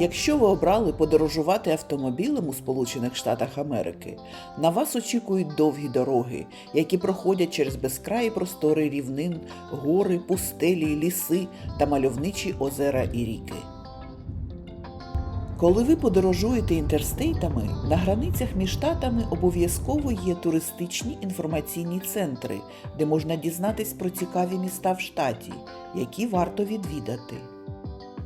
Якщо ви обрали подорожувати автомобілем у Сполучених Штатах Америки, на вас очікують довгі дороги, які проходять через безкраї простори рівнин, гори, пустелі, ліси та мальовничі озера і ріки. Коли ви подорожуєте інтерстейтами, на границях між штатами обов'язково є туристичні інформаційні центри, де можна дізнатись про цікаві міста в штаті, які варто відвідати.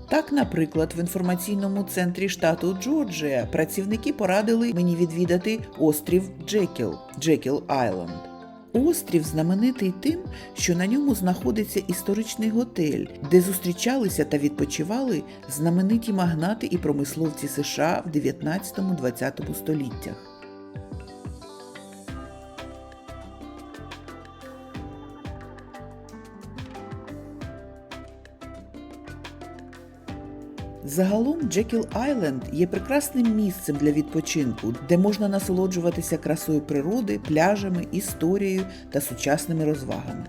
Так, наприклад, в інформаційному центрі штату Джорджія працівники порадили мені відвідати острів Джекіл Джекіл Айленд. Острів знаменитий тим, що на ньому знаходиться історичний готель, де зустрічалися та відпочивали знамениті магнати і промисловці США в 19-20 століттях. Загалом Джекіл Айленд є прекрасним місцем для відпочинку, де можна насолоджуватися красою природи, пляжами, історією та сучасними розвагами.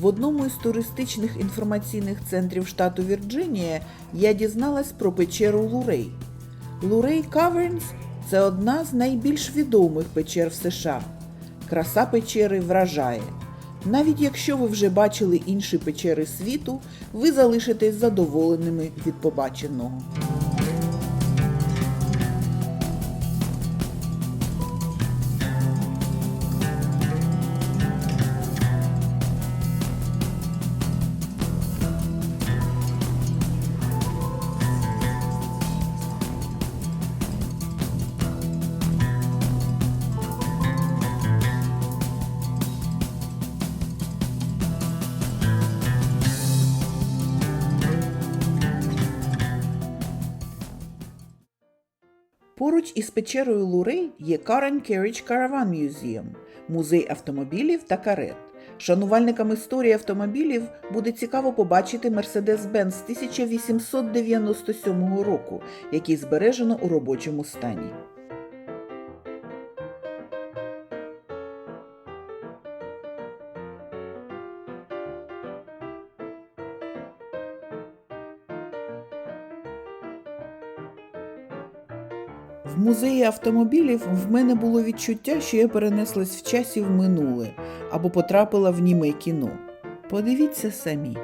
В одному із туристичних інформаційних центрів штату Вірджинія я дізналась про печеру Лурей. Лурей Кавернс це одна з найбільш відомих печер в США. Краса печери вражає. Навіть якщо ви вже бачили інші печери світу, ви залишитесь задоволеними від побаченого. Поруч із печерою Лурей є Car and Carriage Caravan Museum – музей автомобілів та карет. Шанувальникам історії автомобілів буде цікаво побачити Mercedes-Benz 1897 року, який збережено у робочому стані. В музеї автомобілів в мене було відчуття, що я перенеслась в часі в минуле або потрапила в німе кіно. Подивіться самі.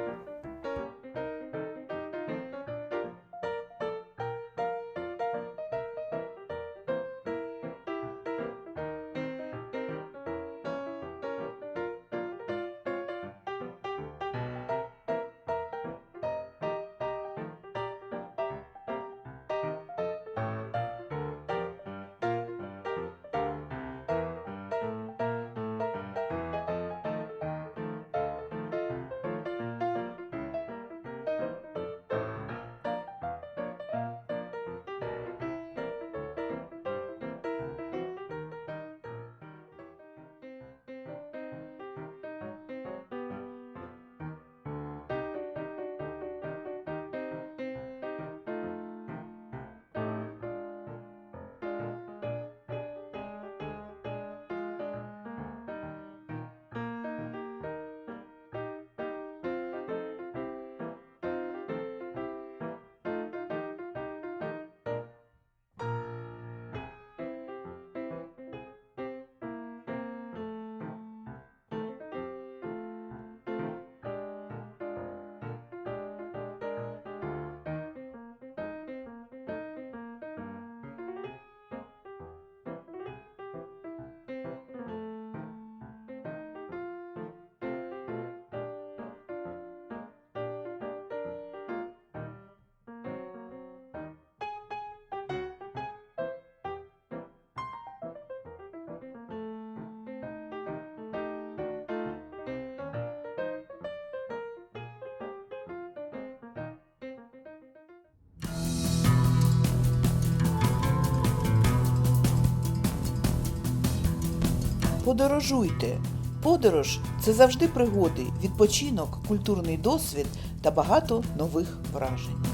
Подорожуйте. Подорож це завжди пригоди, відпочинок, культурний досвід та багато нових вражень.